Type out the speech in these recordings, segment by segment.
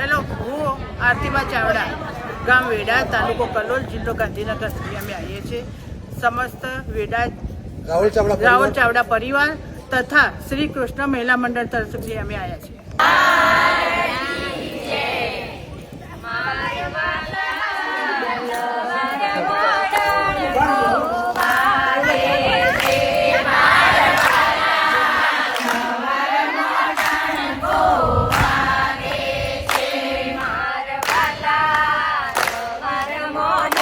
Hello હું આરતીબા ચાવડા ગામ વેડા તાલુકો કલોલ જિલ્લો ગાંધીનગર. સુધી અમે આવીએ છીએ. સમસ્ત વેડા રાહુલ ચાવડા રાહુલ પરિવાર. ચાવડા પરિવાર તથા શ્રી કૃષ્ણ મહિલા મંડળ તરફથી અમે આવ્યા છીએ. ખૂબ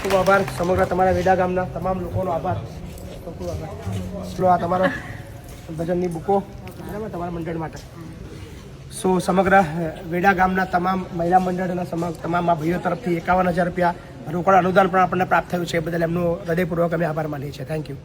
ખૂબ આભાર. સમગ્ર તમારા વેડા ગામના તમામ લોકોનો આભાર. ખૂબ આભાર. આ તમારો ભજનની બુકો બરાબર તમારા મંડળ માટે. સો, સમગ્ર વેડા ગામના તમામ મહિલા મંડળના તમામ ભાઈઓ તરફથી એકાવન હજાર રૂપિયા રોકડ અનુદાન પણ આપણને પ્રાપ્ત થયું છે. એ બદલ એમનો હૃદયપૂર્વક અમે આભાર માનીએ છીએ. Thank you